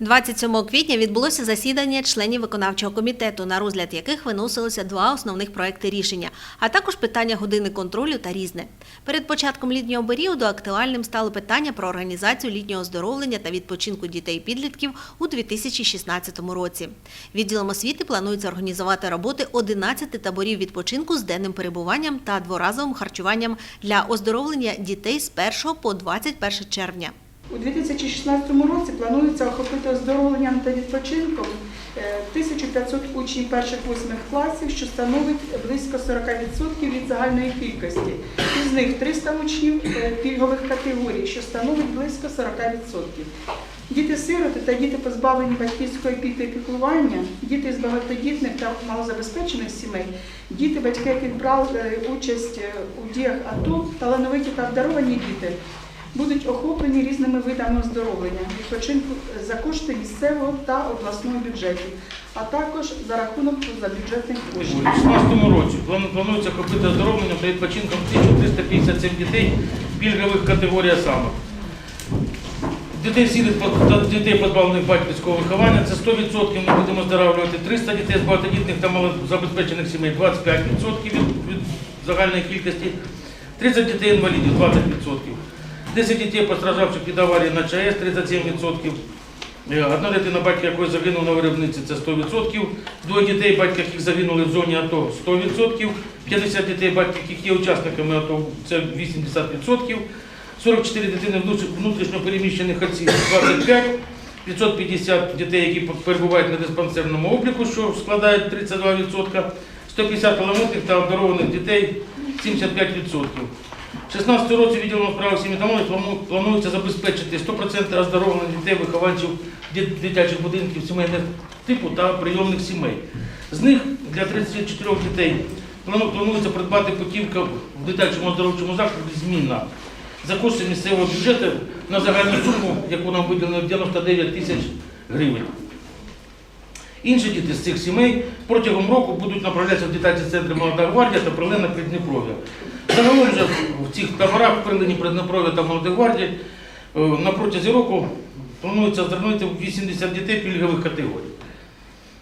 27 квітня відбулося засідання членів виконавчого комітету, на розгляд яких виносилося два основних проекти рішення, а також питання години контролю та різне. Перед початком літнього періоду актуальним стало питання про організацію літнього оздоровлення та відпочинку дітей і підлітків у 2016 році. Відділом освіти планується організувати роботи 11 таборів відпочинку з денним перебуванням та дворазовим харчуванням для оздоровлення дітей з 1 по 21 червня. У 2016 році планується охопити оздоровленням та відпочинком е, 1500 учнів перших-восьмих класів, що становить близько 40% від загальної кількості. Із них 300 учнів е, пільгових категорій, що становить близько 40%. Діти-сироти та діти, позбавлені батьківської опіки і піклування, діти з багатодітних та малозабезпечених сімей, діти, батьки яких брали е, участь е, у діях АТО, талановиті та обдаровані діти будуть охоплені різними видами оздоровлення, відпочинку за кошти місцевого та обласного бюджетів, а також за рахунок позабюджетних У коштів. 2016 році планується охопити оздоровленням та відпочинком 1357 дітей пільгових категорій саме. Дітей сірих дітей позбавлених батьківського виховання це 100% ми будемо оздоровлювати. 300 дітей з багатодітних та малозабезпечених сімей 25% від, від загальної кількості. 30 дітей інвалідів 20%. 10 дітей постраждавших від аварії на ЧАЕС 37%. Е, Одна дитина, батька якої загинув на виробниці, це 100%. Двоє дітей, батька яких загинули в зоні АТО 100%. 50 дітей, батьки яких є учасниками АТО, це 80%. 44 дитини внутрі- внутрішньо переміщених осіб 25%. 550 дітей, які перебувають на диспансерному обліку, що складає 32%. 150 маломутних та обдарованих дітей 75%. У 16 році відділом справи сім'ї та молоді планується забезпечити 100% оздоровлення дітей вихованців дитячих будинків сімейних типу та прийомних сімей. З них для 34 дітей планується придбати путівка в дитячому оздоровчому закладі змінна за кошти місцевого бюджету на загальну суму, яку нам виділено 99 тисяч гривень. Інші діти з цих сімей протягом року будуть направлятися в дитячі центри Молода гвардія та Прилина Придніпров'я. Загалом вже в цих таборах Прилині Придніпров'я та Молода гвардії е, на протязі року планується оздоровити 80 дітей пільгових категорій.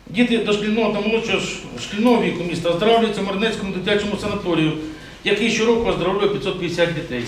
Діти дошкільного та молодшого шкільного віку міста оздоровлюються в Марнецькому дитячому санаторію, який щороку оздоровлює 550 дітей.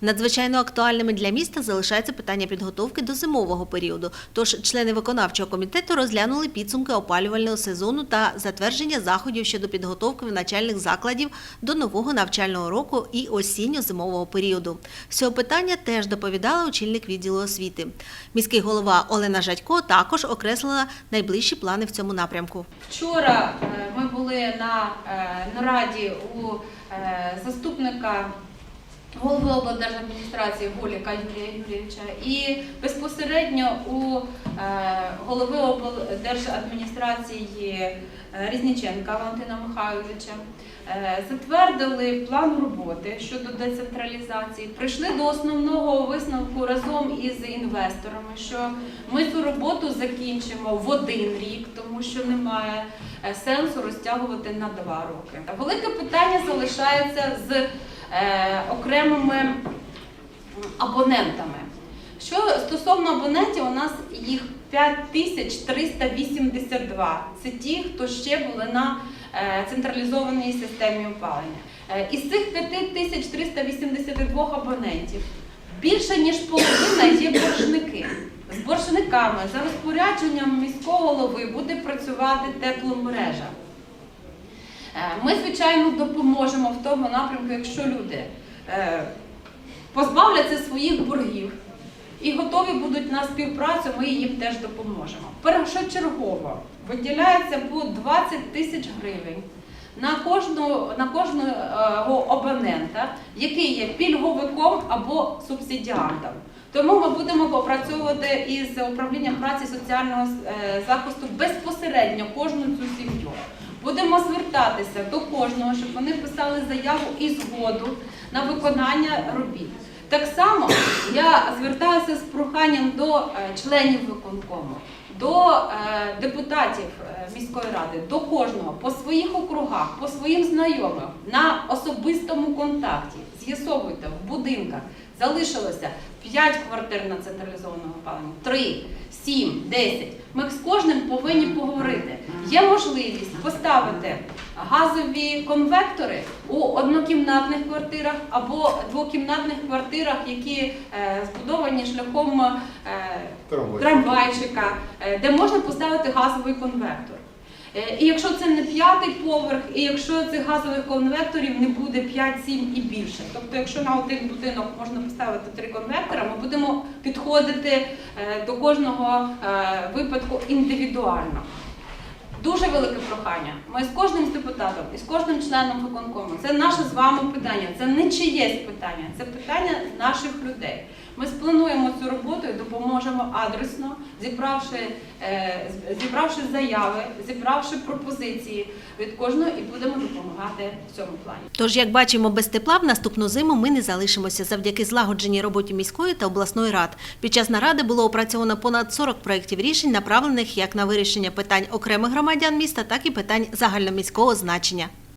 Надзвичайно актуальними для міста залишається питання підготовки до зимового періоду. Тож члени виконавчого комітету розглянули підсумки опалювального сезону та затвердження заходів щодо підготовки навчальних закладів до нового навчального року і осінньо-зимового періоду. Цього питання теж доповідала очільник відділу освіти. Міський голова Олена Жадько також окреслила найближчі плани в цьому напрямку. Вчора е, ми були на е, нараді у е, заступника голови облдержадміністрації Голіка Юрія Юрійовича і безпосередньо у е, голови облдержадміністрації е, Різніченка Валентина Михайловича. Е, Затвердили план роботи щодо децентралізації. Прийшли до основного висновку разом із інвесторами, що ми цю роботу закінчимо в один рік, тому що немає сенсу розтягувати на два роки. Велике питання залишається з окремими абонентами. Що стосовно абонентів, у нас їх 5382. Це ті, хто ще були на е, централізованій системі опалення. Е, Із цих 5382 абонентів більше ніж половина є боржники. З боржниками за розпорядженням міського голови буде працювати тепломережа. Е, Ми, звичайно, допоможемо в тому напрямку, якщо люди е, позбавляться своїх боргів і готові будуть на співпрацю, ми їм теж допоможемо. Першочергово виділяється по 20 тисяч гривень на кожного, на кожного абонента, який є пільговиком або субсидіантом. Тому ми будемо попрацьовувати із управлінням праці соціального е, захисту безпосередньо кожну цю сім'ю. Будемо звертатися до кожного, щоб вони писали заяву і згоду на виконання робіт. Так само я звертаюся з проханням до е, членів виконкому, до е, депутатів е, міської ради, до кожного по своїх округах, по своїм знайомим на особистому контакті. З'ясовуйте в будинках залишилося 5 квартир на централізованому опаленні, 3, 7, 10. Ми з кожним повинні поговорити. Є можливість поставити газові конвектори у однокімнатних квартирах або двокімнатних квартирах, які е, збудовані шляхом е, трамвайчика, е, де можна поставити газовий конвектор. Е, І якщо це не п'ятий поверх, і якщо цих газових конвекторів не буде 5, 7 і більше. Тобто, якщо на один будинок можна поставити три конвектора, ми будемо підходити е, до кожного е, випадку індивідуально. Дуже велике прохання. Ми з кожним з депутатом і з кожним членом виконкому. Це наше з вами питання. Це не чиєсь питання, це питання наших людей. Ми сплануємо цю роботу і допоможемо адресно, зібравши, е, зібравши заяви, зібравши пропозиції від кожного і будемо допомагати в цьому плані. Тож, як бачимо, без тепла в наступну зиму ми не залишимося завдяки злагодженій роботі міської та обласної рад. Під час наради було опрацьовано понад 40 проєктів рішень, направлених як на вирішення питань окремих громадян міста, так і питань загальноміського значення.